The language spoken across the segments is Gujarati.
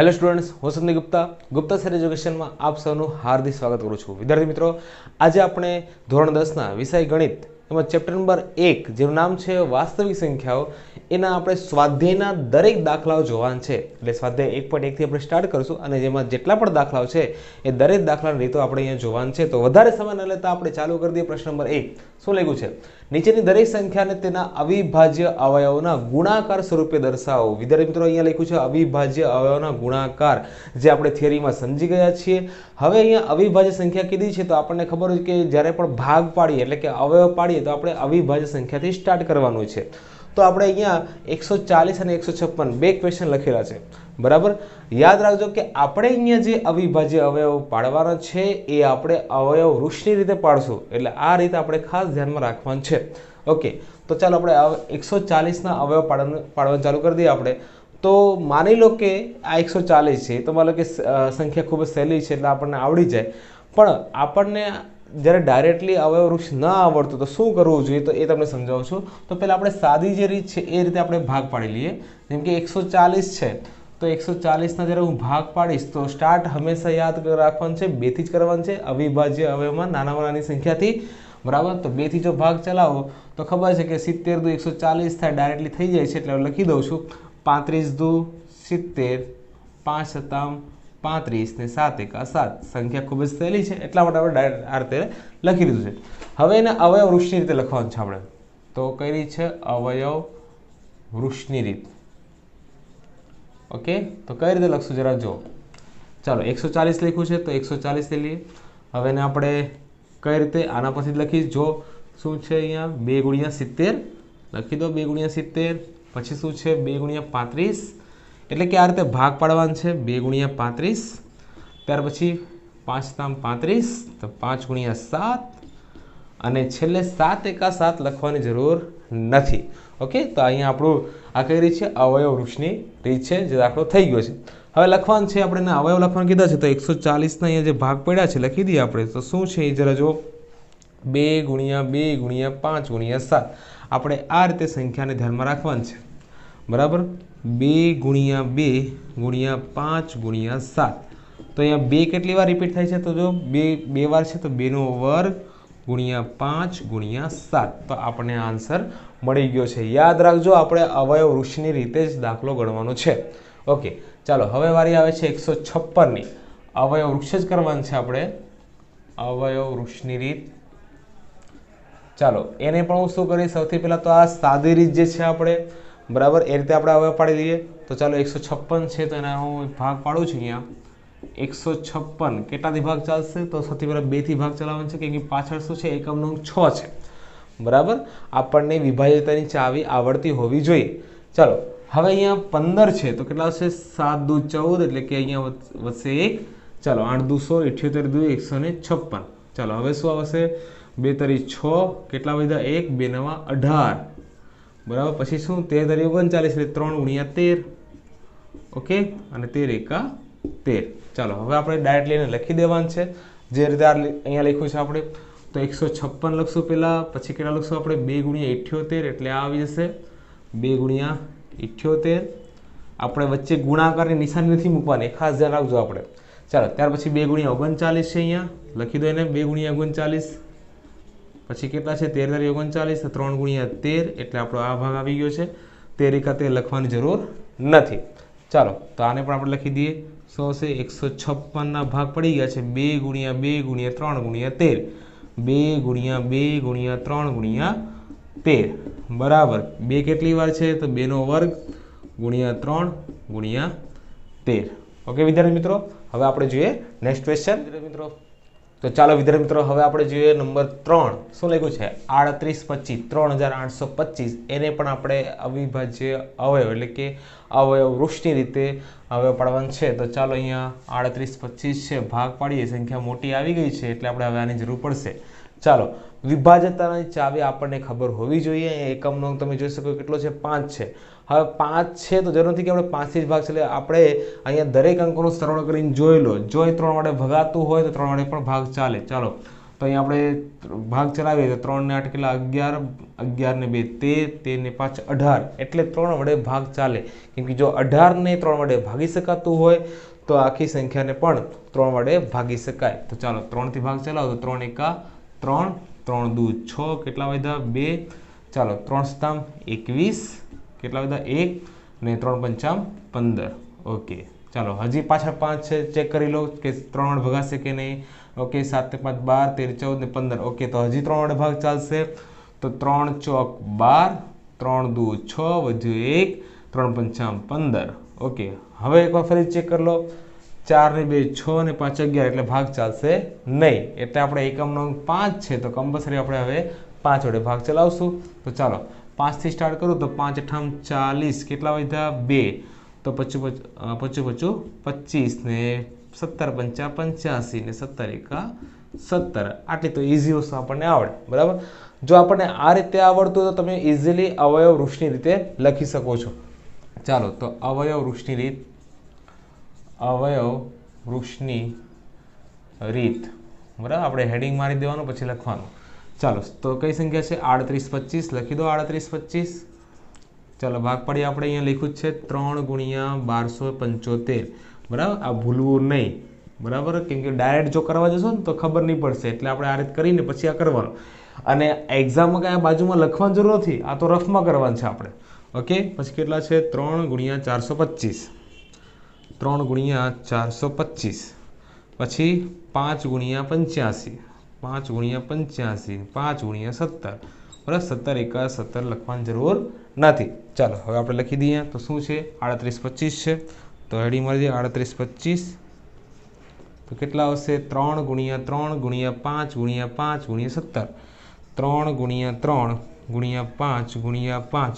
હેલો સ્ટુડન્ટ્સ, હું સંદીપ ગુપ્તા. ગુપ્તા સર એજ્યુકેશનમાં આપ સૌનું હાર્દિક સ્વાગત કરું છું. વિદ્યાર્થી મિત્રો, આજે આપણે ધોરણ દસના વિષય ગણિત, એમાં ચેપ્ટર નંબર એક, જેનું નામ છે વાસ્તવિક સંખ્યાઓ એના આપણે સ્વાધ્યાયના દરેક દાખલાઓ જોવાના છે. એટલે સ્વાધ્યાય એક પોઈન્ટ એકથી આપણે સ્ટાર્ટ કરીશું અને જેમાં જેટલા પણ દાખલાઓ છે, એ દરેક દાખલાની રીતો આપણે અહીંયા જોવાના છે. તો વધારે સમય ન લેતા આપણે ચાલુ કરી દઈએ પ્રશ્ન નંબર એક. શું લખ્યું છે? નીચેની દરેક સંખ્યાને તેના અવિભાજ્ય અવયવોના ગુણાકાર સ્વરૂપે દર્શાવો. વિદ્યાર્થી મિત્રો, અહીંયા લખ્યું છે અવિભાજ્ય અવયવોના ગુણાકાર, જે આપણે થિયરીમાં સમજી ગયા છીએ. હવે અહીંયા અવિભાજ્ય સંખ્યા કીધી છે, તો આપણને ખબર હોય કે જ્યારે પણ ભાગ પાડીએ, એટલે કે અવયવ પાડીએ, તો આપણે અવિભાજ્ય સંખ્યાથી સ્ટાર્ટ કરવાનું છે. તો આપણે અહીંયા એકસો ચાલીસ અને એકસો છપ્પન બે ક્વેશ્ચન લખેલા છે. બરાબર? યાદ રાખજો કે આપણે અહીંયા જે અવિભાજ્ય અવયવ પાડવાના છે, એ આપણે અવયવ વૃક્ષની રીતે પાડશું. એટલે આ રીતે આપણે ખાસ ધ્યાનમાં રાખવાનું છે. ઓકે. તો ચાલો આપણે એકસો ચાલીસના અવયવ પાડવાનું પાડવાનું ચાલુ કરી દઈએ આપણે. તો માની લો કે આ એકસો ચાલીસ છે, તો માનો કે સંખ્યા ખૂબ જ સહેલી છે, એટલે આપણને આવડી જાય. પણ આપણને જ્યારે ડાયરેક્ટલી અવયવ વૃક્ષ ન આવડતું, તો શું કરવું જોઈએ? તો એ તમને સમજાવું છું. તો પહેલાં આપણે સાદી જે રીત છે, એ રીતે આપણે ભાગ પાડી લઈએ. જેમ કે એકસો ચાલીસ છે, તો એકસો ચાલીસના જ્યારે હું ભાગ પાડીશ, તો સ્ટાર્ટ હંમેશા યાદ રાખવાનું છે બેથી જ કરવાનું છે. અવિભાજ્ય અવયવમાં નાનામાં નાની સંખ્યાથી, બરાબર? તો બેથી જો ભાગ ચલાવો, તો ખબર છે કે સિત્તેર દુ એકસો ચાલીસ થાય ડાયરેક્ટલી થઈ જાય છે, એટલે લખી દઉં છું. પાંત્રીસ દુ સિત્તેર, પાંચ સત્તામ પાંત્રીસ ને સાત એકા સાત સંખ્યા ખૂબ જ સહેલી છે. એટલા માટે આપણે ડાયરેક્ટ આ રીતે લખી દીધું છે. હવે એને અવયવ વૃક્ષની રીતે લખવાનું છે આપણે. તો કઈ રીત છે? અવયવ વૃક્ષની રીત. ઓકે? તો કઈ રીતે લખશું જરા જો ચાલો, એકસો ચાલીસ લખ્યું છે, તો એકસો ચાલીસ લઈ લઈએ. હવે એને આપણે કઈ રીતે? આના પછી લખીશ. જો શું છે અહીંયા? બે ગુણ્યા સિત્તેર. લખી દો, બે ગુણ્યા સિત્તેર. પછી શું છે? બે ગુણ્યા પાંત્રીસ. એટલે કે આ રીતે ભાગ પાડવાનું છે બે ગુણ્યા પાંત્રીસ, ત્યાર પછી પાંચ તામ પાંત્રીસ, તો પાંચ ગુણ્યા સાત, અને છેલ્લે સાત એકા સાત લખવાની જરૂર નથી. ઓકે? તો અહીંયા આપણું આ કઈ રીત છે? અવયવ વૃક્ષની રીત છે, જે દાખલો થઈ ગયો છે. હવે લખવાનું છે, આપણે અવયવ લખવાનું કીધા છે, તો એકસો ચાલીસના અહીંયા જે ભાગ પડ્યા છે, લખી દઈએ આપણે. તો શું છે એ જરા જો બે ગુણ્યા બે ગુણ્યા પાંચ ગુણ્યા સાત. આપણે આ રીતે સંખ્યાને ધ્યાનમાં રાખવાની છે. બરાબર? બે ગુણ્યા બે ગુણ્યા પાંચ ગુણ્યા સાત. તો અહીંયા બે કેટલી વાર રિપીટ થાય છે? તો જો બે બે વાર છે તો બેનો વર્ગ ગુણ્યા પાંચ ગુણ્યા સાત. તો આપણને આન્સર મળી ગયો છે. યાદ રાખજો, આપણે અવયવ વૃક્ષની રીતે જ દાખલો ગણવાનો છે. ઓકે ચાલો, હવે વારી આવે છે એકસો છપ્પનની. અવયવ વૃક્ષ જ કરવાનું છે આપણે. અવયવ વૃક્ષની રીત. ચાલો, એને પણ હું શું કરીશ? સૌથી પહેલાં તો આ સાદી રીત જે છે આપણે બરાબર? એ રીતે આપણે હવે પાડી લઈએ તો ચાલો, એકસો છપ્પન છે તો એના હું ભાગ પાડું છું અહીંયા. એકસો છપ્પન. કેટલાથી ભાગ ચાલશે? તો સૌથી પહેલાં બેથી ભાગ ચલાવવાનો છે, કેમ કે પાછળ શું છે? એકમનો છ છે. બરાબર? આપણને વિભાજ્યતાની ચાવી આવડતી હોવી જોઈએ. ચાલો, હવે અહીંયા પંદર છે, તો કેટલા આવશે? સાત દુ ચૌદ, એટલે કે અહીંયા વધ- વધશે એક. ચાલો, આઠ દુ સો ઇઠ્યોતેર દુ એકસો ને છપ્પન. ચાલો, હવે શું આવશે? બે તરી છ, કેટલા વધ્યા? એક, બે નવા અઢાર. બરાબર, પછી શું? તેર તરી ઓગણચાલીસ એટલે ત્રણ ગુણ્યા તેર. ઓકે? અને તેર એકા તેર. ચાલો, હવે આપણે ડાયરેક્ટ લઈને લખી દેવાનું છે. જે રીતે અહીંયા લખ્યું છે આપણે, તો એકસો છપ્પન લખશું પહેલાં, પછી કેટલા લખશું આપણે? બે ગુણ્યા ઇઠ્યોતેર એટલે આ આવી જશે. બે ગુણ્યા ઇઠ્યોતેર. આપણે વચ્ચે ગુણાકારની નિશાની નથી મૂકવાની ખાસ ધ્યાન રાખજો આપણે. ચાલો, ત્યાર પછી બે ગુણ્યા ઓગણચાલીસ છે અહીંયા. લખી દો એને, બે ગુણ્યા ઓગણચાલીસ. પછી કેટલા છે? તેર તારી ઓગણચાલીસ ત્રણ ગુણ્યા તેર, એટલે આપણો આ ભાગ આવી ગયો છે. તેર એકા તે લખવાની જરૂર નથી. ચાલો, તો આને પણ આપણે લખી દઈએ. સો છે એકસો છપ્પનના ભાગ પડી ગયા છે. બે ગુણ્યા બે ગુણ્યા ત્રણ ગુણ્યા તેર. બે ગુણ્યા બે ગુણ્યા ત્રણ ગુણ્યા તેર. બરાબર. બે કેટલી વાર છે? તો બેનો વર્ગ ગુણ્યા ત્રણ ગુણ્યા તેર. ઓકે વિદ્યાર્થી મિત્રો, હવે આપણે જોઈએ નેક્સ્ટ ક્વેશ્ચન મિત્રો તો ચાલો વિદ્યાર્થી મિત્રો, હવે આપણે જોઈએ નંબર ત્રણ. શું લખ્યું છે? આડત્રીસ પચીસ, ત્રણ હજાર આઠસો પચીસ. એને પણ આપણે અવિભાજ્ય અવયવ, એટલે કે અવયવ વૃક્ષની રીતે અવયવ પાડવાનું છે. તો ચાલો અહીંયા આડત્રીસ પચીસ છે, ભાગ પાડીએ. સંખ્યા મોટી આવી ગઈ છે, એટલે આપણે હવે આની જરૂર પડશે. ચાલો વિભાજ્યતાની ચાવી આપણને ખબર હોવી જોઈએ. એકમનો તમે જોઈ શકો કેટલો છે? પાંચ છે. હવે પાંચ છે તો જરૂર નથી કે આપણે પાંચથી જ ભાગ છે એટલે આપણે અહીંયા દરેક અંકોનો સરવાળો કરીને જોઈ લો. જો એ ત્રણ વડે ભગાતું હોય તો ત્રણ વડે પણ ભાગ ચાલે. ચાલો. તો અહીંયા આપણે ભાગ ચલાવીએ તો ત્રણ ને આઠ કેટલા? અગિયાર. ને બે તેર તેર ને પાંચ અઢાર. એટલે ત્રણ વડે ભાગ ચાલે. કેમ કે જો અઢારને ત્રણ વડે ભાગી શકાતું હોય તો આખી સંખ્યાને પણ ત્રણ વડે ભાગી શકાય. તો ચાલો, ત્રણથી ભાગ ચલાવો તો ત્રણ એકા ત્રણ ત્રણ દૂ છ કેટલા વધ્યા? બે. ચાલો, ત્રણ સતામ એકવીસ. કેટલા બધા? એક ને ત્રણ પંચામ પંદર. ઓકે. ચાલો, હજી પાછળ પાંચ છે, ચેક કરી લો કે ત્રણ વડ ભગાશે કે નહીં. ઓકે, સાત પાંચ બાર, તેર ચૌદ ને પંદર. ઓકે, તો હજી ત્રણ વડે ભાગ ચાલશે. તો ત્રણ ચોક બાર, ત્રણ દુ છ વધુ એક, ત્રણ પંચામ પંદર. ઓકે, હવે એકવાર ફરી ચેક કરી લો. ચાર ને બે, છ ને પાંચ અગિયાર, એટલે ભાગ ચાલશે નહીં. એટલે આપણે એકમનો પાંચ છે, તો કમ્પલસરી આપણે હવે પાંચ વડે ભાગ ચલાવશું. તો ચાલો પાંચથી સ્ટાર્ટ કરું તો પાંચ અઠામ ચાલીસ, કેટલા વધ્યા? બે. તો પચું પચ પચું પચું પચીસ ને સત્તર, પંચા, પંચ્યાસી ને સત્તર એકા સત્તર. આટલી તો ઇઝી વસ્તુ આપણને આવડે, બરાબર? જો આપણને આ રીતે આવડતું તો તમે ઇઝીલી અવયવ વૃક્ષની રીતે લખી શકો છો. ચાલો, તો અવયવ વૃક્ષની રીત, અવયવ વૃક્ષની રીત, બરાબર? આપણે હેડિંગ મારી દેવાનું, પછી લખવાનું. ચાલો, તો કઈ સંખ્યા છે? આડત્રીસ પચીસ, લખી દો આડત્રીસ પચીસ. ચાલો, ભાગ પડી આપણે, અહીંયા લખ્યું છે ત્રણ ગુણ્યા બારસો પંચોતેર. બરાબર? આ ભૂલવું નહીં. બરાબર? કેમ કે ડાયરેક્ટ જો કરવા જશો ને તો ખબર નહીં પડશે, એટલે આપણે આ રીત કરીને પછી આ કરવાનું. અને એક્ઝામમાં કાંઈ બાજુમાં લખવાની જરૂર નથી, આ તો રફમાં કરવાનું છે આપણે. ઓકે? પછી કેટલા છે? ત્રણ ગુણ્યા ચારસો પચીસ. ત્રણ ગુણ્યા ચારસો પચીસ. પછી પાંચ ગુણ્યા પંચ્યાસી. પાંચ ગુણ્યા પંચ્યાસી, પાંચ ગુણ્યા સત્તર. બરાબર? સત્તર એકા સત્તર લખવાની જરૂર નથી. ચાલો, હવે આપણે લખી દઈએ. તો શું છે? આડત્રીસ પચીસ છે. તો હેડી મળી જાય આડત્રીસ પચીસ. તો કેટલા આવશે? ત્રણ ગુણ્યા ત્રણ ગુણ્યા પાંચ ગુણ્યા પાંચ ગુણ્યા સત્તર. ત્રણ ગુણ્યા ત્રણ ગુણ્યા પાંચ ગુણ્યા પાંચ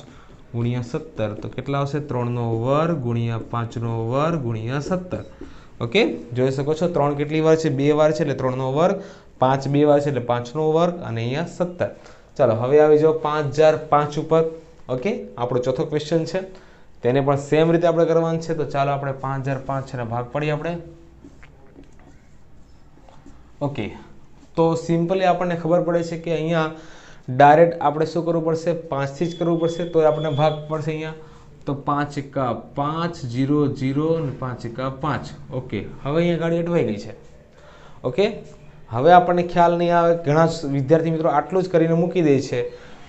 ગુણ્યા સત્તર. તો કેટલા આવશે? ત્રણનો વર્ગ ગુણ્યા પાંચનો વર્ગ ગુણ્યા સત્તર. ઓકે? જોઈ શકો છો? ત્રણ કેટલી વાર છે? બે વાર છે એટલે ત્રણનો વર્ગ પાંચ બે વાર છે એટલે પાંચનો વર્ગ અને અહીંયા સત્તર. ચાલો, હવે આવી જાઓ પાંચ હજાર પાંચ ઉપર. ઓકે? આપણો ચોથો ક્વેશ્ચન છે. તેને પણ સેમ રીતે આપણે કરવાનું છે. તો ચાલો આપણે પાંચ હજાર પાંચ છે ભાગ પડીએ આપણે. ઓકે. તો સિમ્પલી આપણને ખબર પડે છે કે અહીંયા ડાયરેક્ટ આપણે શું કરવું પડશે? પાંચથી જ કરવું પડશે. તો આપણને ભાગ પડશે અહીંયા. તો પાંચ એકા પાંચ, જીરો જીરો અને પાંચ એકા પાંચ. ઓકે. હવે અહીંયા ગાડી અટવાઈ ગઈ છે. ઓકે? હવે આપણને ખ્યાલ નહીં આવે, ઘણા વિદ્યાર્થી મિત્રો આટલું જ કરીને મૂકી દે છે.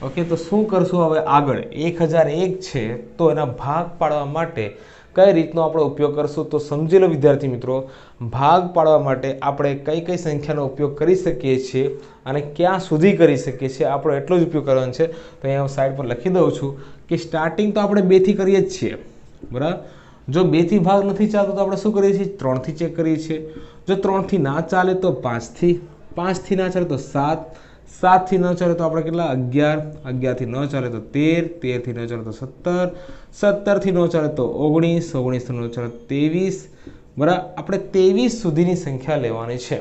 ઓકે, તો શું કરશું હવે આગળ? એક હજાર એક છે, તો એના ભાગ પાડવા માટે કઈ રીતનો આપણે ઉપયોગ કરશું? તો સમજી લો વિદ્યાર્થી મિત્રો, ભાગ પાડવા માટે આપણે કઈ કઈ સંખ્યાનો ઉપયોગ કરી શકીએ છીએ અને ક્યાં સુધી કરી શકીએ છીએ, આપણો એટલો જ ઉપયોગ કરવાનો છે. તો અહીંયા હું સાઈડ પર લખી દઉં છું કે સ્ટાર્ટિંગ તો આપણે બેથી કરીએ જ છીએ. બરાબર? જો બેથી ભાગ નથી ચાલતો તો આપણે શું કરીએ છીએ? ત્રણથી ચેક કરીએ છીએ. જો ત્રણથી ના ચાલે તો પાંચથી પાંચથી ના ચાલે તો સાત, સાતથી ન ચાલે તો આપણે કેટલા? અગિયાર, અગિયારથી ન ચાલે તો તેર, તેરથી ન ચાલે તો સત્તર, સત્તરથી ન ચાલે તો ઓગણીસ, ઓગણીસથી ન ચાલે ત્રેવીસ. બરાબર આપણે ત્રેવીસ સુધીની સંખ્યા લેવાની છે.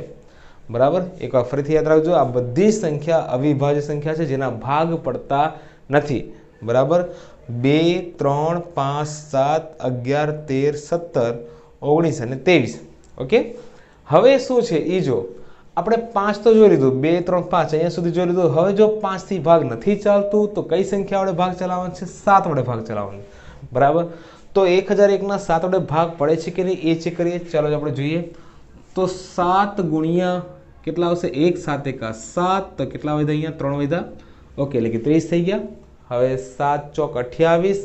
બરાબર? એકવાર ફરીથી યાદ રાખજો, આ બધી સંખ્યા અવિભાજ્ય સંખ્યા છે, જેના ભાગ પડતા નથી. બરાબર? બે, ત્રણ, પાંચ, સાત, અગિયાર, તેર, સત્તર, ઓગણીસ અને ત્રેવીસ. ઓકે? હવે શું છે? એ જો, આપણે પાંચ તો જોઈ લીધું, બે, ત્રણ, પાંચ, અહીંયા સુધી જોઈ લીધું. હવે જો પાંચથી ભાગ નથી ચાલતું, તો કઈ સંખ્યા વડે ભાગ ચલાવવાનો છે? સાત વડે ભાગ ચલાવવાનો બરાબર? તો એક હજાર એકના સાત વડે ભાગ પડે છે કે નહીં? એ ચેક કરીએ. ચાલો આપણે જોઈએ. તો સાત ગુણ્યા કેટલા આવશે? એક, સાત, એકા સાત. તો કેટલા વધ્યા અહીંયા? ત્રણ વધ્યા. ઓકે, એટલે કે ત્રીસ થઈ ગયા. હવે સાત ચોક અઠ્યાવીસ.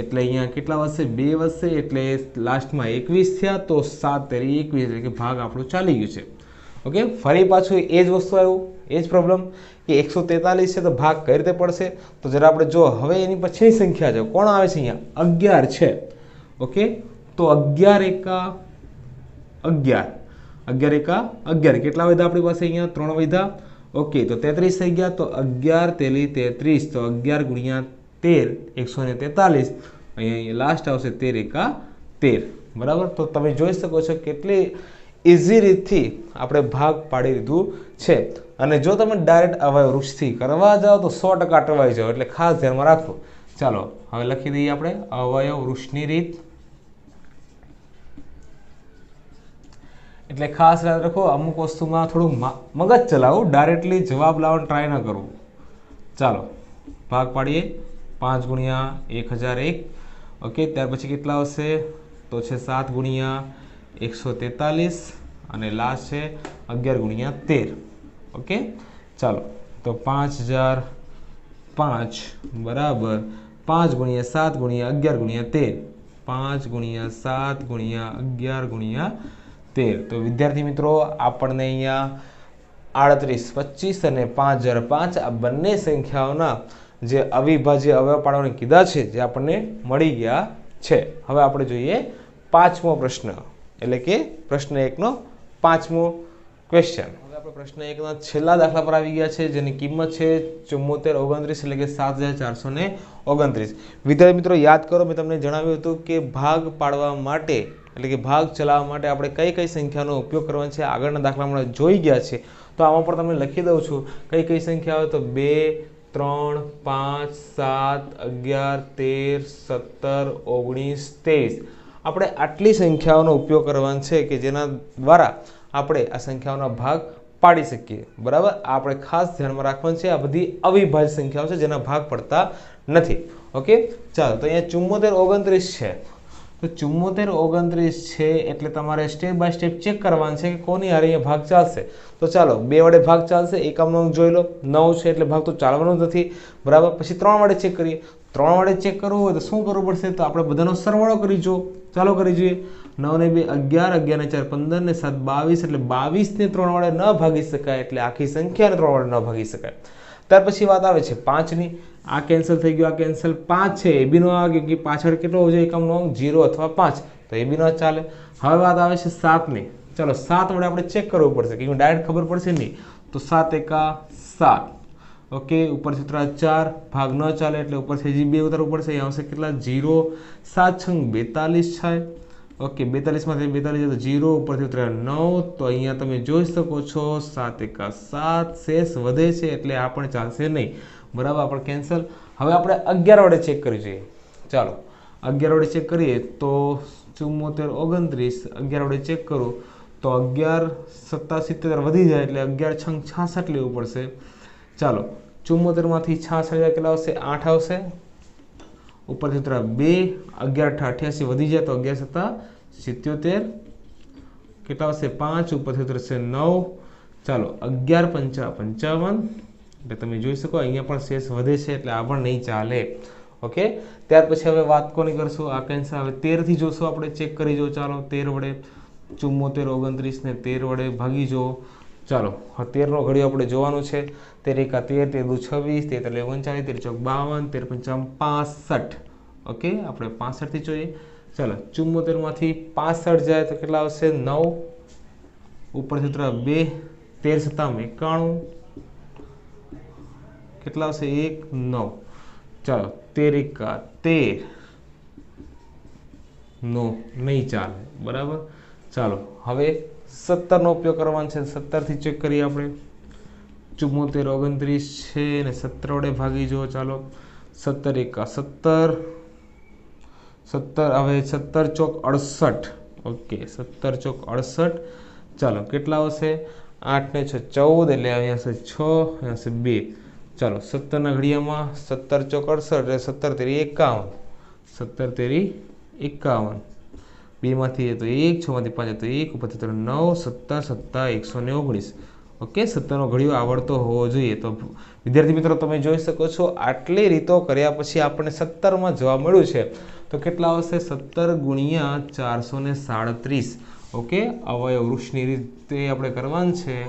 એટલે અહીંયા કેટલા વધશે બે વધશે એટલે લાસ્ટમાં એકવીસ થયા, તો સાત તેરી એકવીસ, એટલે કે ભાગ આપણું ચાલી ગયું છે. ઓકે ફરી પાછું એ જ વસ્તુ આવ્યું એ જ પ્રોબ્લેમ કે એકસો તેતાલીસ છે તો ભાગ કઈ રીતે પડશે? તો જરા આપણે જો, હવે એની પછીની સંખ્યા છે. કોણ આવે છે અહીંયા? અગિયાર છે. ઓકે તો અગિયાર એકા અગિયાર. અગિયાર એકા અગિયાર. કેટલા વધ્યા આપણી પાસે અહીંયા? ત્રણ વધ્યા ઓકે તો તેત્રીસ થઈ ગયા, તો અગિયાર તેલી તેત્રીસ. તો અગિયાર ગુણ્યા તેર, એકસો ને તેતાલીસ. અહીંયા લાસ્ટ આવશે તેર એકા તેર. બરાબર? તો તમે જોઈ શકો છો કેટલી ઇઝી રીતથી આપણે ભાગ પાડી દીધું છે. અને જો તમે ડાયરેક્ટ અવયવ વૃક્ષથી કરવા જાઓ તો સો ટકા અટવાઈ જાઓ. એટલે ખાસ ધ્યાનમાં રાખો. ચાલો, હવે લખી દઈએ આપણે અવયવ વૃક્ષની રીત. એટલે ખાસ યાદ રાખો, અમુક વસ્તુમાં થોડું મગજ ચલાવો. ડાયરેક્ટલી જવાબ લાવવાનો ટ્રાય ન કરવું ચાલો, ભાગ પાડીએ. પાંચ ગુણ્યા એક હજાર એક. ઓકે, ત્યાર પછી કેટલા આવશે? તો છે સાત ગુણ્યા એકસો તેતાલીસ અને લાસ્ટ છે અગિયાર ગુણ્યા તેર. ઓકે, ચાલો. તો પાંચ હજાર પાંચ બરાબર પાંચ ગુણ્યા સાત ગુણ્યા અગિયાર ગુણ્યા તેર. પાંચ ગુણ્યા સાત ગુણ્યા અગિયાર ગુણ્યા તેર. તો વિદ્યાર્થી મિત્રો, આપણને અહીંયા આડત્રીસ, પચીસ અને પાંચ હજાર પાંચ આ બંને સંખ્યાઓના જે અવિભાજ્ય અવયવ પાડવાને કીધા છે, જે આપણને મળી ગયા છે. હવે આપણે જોઈએ પાંચમો પ્રશ્ન. એટલે કે પ્રશ્ન એકનો પાંચમો ક્વેશ્ચન હવે આપણે પ્રશ્ન એકના છેલ્લા દાખલા પર આવી ગયા છે, જેની કિંમત છે ચુમ્મોતેર ઓગણત્રીસ એટલે કે સાત હજાર ચારસો ને ઓગણત્રીસ. વિદ્યાર્થી મિત્રો, યાદ કરો, મેં તમને જણાવ્યું હતું કે ભાગ પાડવા માટે, એટલે કે ભાગ ચલાવવા માટે આપણે કઈ કઈ સંખ્યાનો ઉપયોગ કરવાનો છે, આગળના દાખલામાં જોઈ ગયા છે. તો આમાં પણ તમને લખી દઉં છું. કઈ કઈ સંખ્યા હોય તો બે ત્રણ, પાંચ, સાત, અગિયાર, તેર, સત્તર, ઓગણીસ તેવીસ આપણે આટલી સંખ્યાઓનો ઉપયોગ કરવાનો છે કે જેના દ્વારા આપણે આ સંખ્યાઓના ભાગ પાડી શકીએ. બરાબર? આપણે ખાસ ધ્યાનમાં રાખવાનું છે આ બધી અવિભાજ્ય સંખ્યાઓ છે જેના ભાગ પડતા નથી. ઓકે? ચાલો, તો અહીંયા ચુમ્મોતેર ઓગણત્રીસ છે. તો ચુમ્મોતેર ઓગણત્રીસ છે એટલે તમારે સ્ટેપ બાય સ્ટેપ ચેક કરવાનું છે કે કોની હારે ભાગ ચાલશે. તો ચાલો, બે વડે ભાગ ચાલશે એકામનો જોઈ લો, નવ છે એટલે ભાગ તો ચાલવાનો નથી. બરાબર? પછી ત્રણ વડે ચેક કરીએ. ત્રણ વડે ચેક કરવું હોય તો શું કરવું પડશે? તો આપણે બધાનો સરવાળો કરી જો ચાલો કરી જોઈએ. નવ ને બે, અગિયાર અગિયાર ને ચાર, પંદર ને સાત, બાવીસ, એટલે બાવીસને ત્રણ વડે ન ભાગી શકાય, એટલે આખી સંખ્યાને ત્રણ વડે ન ભાગી શકાય. ત્યાર પછી વાત આવે છે પાંચની. આ કેન્સલ થઈ ગયું, આ કેન્સલ પાંચ છે. એ બીનો આવે કે પાછળ કેટલો હોવો જોઈએ? એકમનો અંક જીરો અથવા પાંચ. તો એ બી ન ચાલે. હવે વાત આવે છે સાતની. ચલો, સાત વડે આપણે ચેક કરવું પડશે. કે ડાયરેક્ટ ખબર પડશે નહીં? તો સાત એકા સાત. ઓકે ઉપરથી ઉતરા ચાર. ભાગ ન ચાલે એટલે ઉપરથી હજી બે ઉતારવું પડશે. અહીંયા આવશે કેટલા? જીરો સાત છંગ બેતાલીસ થાય. ઓકે, બેતાલીસમાંથી બેતાલીસ તો જીરો, ઉપરથી ઉતર્યા નવ. તો અહીંયા તમે જોઈ શકો છો, સાત એકા સાત. શેષ વધે છે એટલે આ પણ ચાલશે નહીં. બરાબર આપણે કેન્સલ હવે આપણે અગિયાર વડે ચેક કરી જોઈએ. ચાલો, અગિયાર વડે ચેક કરીએ તો ચુમ્મોતેર ઓગણત્રીસ. અગિયાર વડે ચેક કરું તો અગિયાર સત્તા સિત્તેર વધી જાય એટલે અગિયાર છંગ છાસઠ લેવું પડશે. ચાલો, ચુમ્મોતેરમાંથી છાસઠ કેટલા આવશે? આઠ આવશે. ઉપરથી ઉતરા બે, અગિયાર અઠા અઠ્યાસી વધી જાય તો અગિયાર સત્તા સિત્યોતેર. કેટલા આવશે? પાંચ, ઉપરથી ઉતરશે નવ. ચાલો, અગિયાર પંચા પંચાવન. એટલે તમે જોઈ શકો, અહીંયા પણ શેષ વધે છે, એટલે આ પણ નહીં ચાલે. ઓકે? ત્યાર પછી હવે વાત કોની કરશું? આ કેન્સર હવે તેરથી જોશું આપણે, ચેક કરી જો ચાલો, તેર વડે ચુમ્મોતેર, ઓગણત્રીસ ને તેર વડે ભાગી જો ચાલો તેરનો ઘડિયો આપણે જોવાનું છે. તેર એકા તેર તેર છવ્વીસ, તેર એટલે ઓગણચાલીસ તેર ચોક બાવન, તેર પંચાવન, પાસઠ. ઓકે, આપણે પાસઠથી જોઈએ. ચાલો ચુમ્મોતેરમાંથી પાસઠ જાય તો કેટલા આવશે? નવ. ઉપરથી ઉતરા બે, તેર સત્તાવન એકાણું. કેટલા આવશે? એક, નવ. ચાલો, તેર એકા તેર. નો, નહીં ચાલે. બરાબર? ચાલો, હવે સત્તરનો ઉપયોગ કરવાનો છે. સત્તરથી ચેક કરીએ આપણે. ચુમ્મોતેર, ઓગણત્રીસ છે ને સત્તર વડે ભાગી જુઓ. ચાલો, સત્તર એકા સત્તર. સત્તર, હવે સત્તર ચોક અડસઠ. ઓકે, સત્તર ચોક અડસઠ. ચાલો, કેટલા આવશે? આઠ ને છ, ચૌદ. એટલે અહીંયા છે છ, અહીંયા છે બે. ચાલો, સત્તરના ઘડિયામાં સત્તર ચોક અડસઠ એટલે સત્તર તેરી એકાવન. સત્તર તેરી એકાવન. બેમાંથી તો એક, છમાંથી પાંચ તો એક, ઉપરથી તો નવ, સત્તર સત્તા એકસો ને ઓગણીસ. ઓકે, સત્તરનો ઘડિયો આવડતો હોવો જોઈએ. તો વિદ્યાર્થી મિત્રો, તમે જોઈ શકો છો, આટલી રીતો કર્યા પછી આપણને સત્તરમાં જવાબ મળ્યું છે. તો કેટલા આવશે? સત્તર ગુણ્યા ચારસો ને સાડત્રીસ. ઓકે, અવયવ વૃક્ષની રીતે આપણે કરવાનું છે.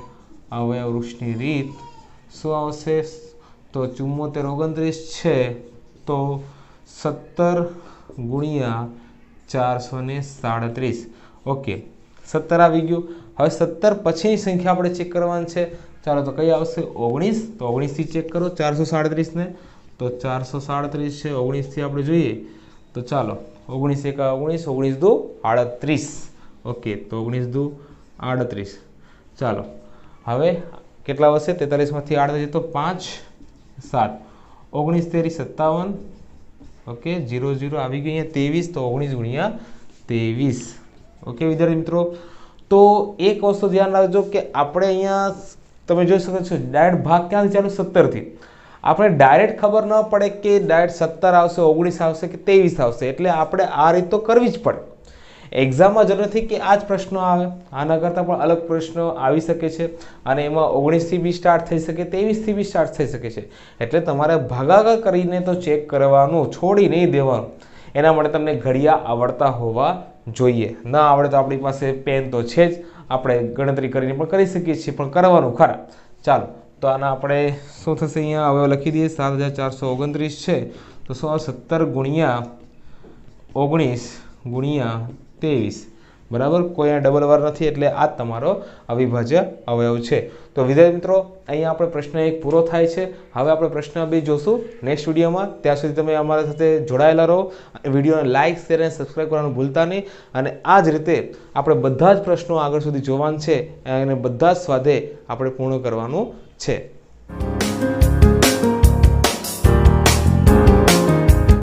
અવયવ વૃક્ષની રીત શું આવશે? તો ચુમ્મોતેર ઓગણત્રીસ છે. તો સત્તર ગુણ્યા ચારસો ને સાડત્રીસ. ઓકે. સત્તર આવી ગયું. હવે સત્તર પછીની સંખ્યા આપણે ચેક કરવાની છે. ચાલો તો કઈ આવશે? ઓગણીસ. તો ઓગણીસથી ચેક કરો. ચારસો સાડત્રીસને. તો ચારસો સાડત્રીસ છે. ઓગણીસથી આપણે જોઈએ. તો ચાલો. ઓગણીસ એકા ઓગણીસ ઓગણીસ દુ આડત્રીસ. ઓકે. તો ઓગણીસ દુ આડત્રીસ. ચાલો. હવે કેટલા વધશે? તેતાલીસમાંથી આડત્રીસ તો પાંચ, સાત. ઓગણીસ તેરી સત્તાવન ઓકે, ઝીરો ઝીરો આવી ગયું અહીંયા ત્રેવીસ, તો ઓગણીસ ગુણ્યા ત્રેવીસ. ઓકે, વિદ્યાર્થી મિત્રો, તો એક વસ્તુ ધ્યાન રાખજો કે આપણે અહીંયા તમે જોઈ શકો છો, ડાયરેક્ટ ભાગ ક્યાંથી ચાલુ? સત્તરથી. આપણે ડાયરેક્ટ ખબર ન પડે કે ડાયરેક્ટ સત્તર આવશે, ઓગણીસ આવશે કે ત્રેવીસ આવશે, એટલે આપણે આ રીત તો કરવી જ પડે. એક્ઝામમાં જરૂર નથી કે આ જ પ્રશ્નો આવે. આના કરતાં પણ અલગ પ્રશ્નો આવી શકે છે અને એમાં ઓગણીસથી બી સ્ટાર્ટ થઈ શકે, ત્રેવીસથી બી સ્ટાર્ટ થઈ શકે છે. એટલે તમારે ભાગાકાર કરીને તો ચેક કરવાનું, છોડી નહીં દેવાનું. એના માટે તમને ઘડિયા આવડતા હોવા જોઈએ. ના આવડે તો આપણી પાસે પેન તો છે જ. આપણે ગણતરી કરીને પણ કરી શકીએ છીએ, પણ કરવાનું ખરા. ચાલો, તો આના આપણે શું થશે અહીંયા? હવે લખી દઈએ, સાત હજાર ચારસો ઓગણત્રીસ છે. તો સો સત્તર ગુણ્યા ઓગણીસ ગુણ્યા ત્રેવીસ. બરાબર? કોઈ અહીંયા ડબલ વાર નથી, એટલે આ તમારો અવિભાજ્ય અવયવ છે. તો વિદ્યાર્થી મિત્રો, અહીંયા આપણે પ્રશ્ન એક પૂરો થાય છે. હવે આપણે પ્રશ્ન બે જોશું. નેક્સ્ટ વિડીયોમાં ત્યાં સુધી તમે અમારા સાથે જોડાયેલા રહો. વિડીયોને લાઇક શેર અને સબસ્ક્રાઈબ કરવાનું ભૂલતા નહીં. અને આ જ રીતે આપણે બધા જ પ્રશ્નો આગળ સુધી જોવાનું છે. અને બધા જ સ્વાદે આપણે પૂર્ણ કરવાનું છે.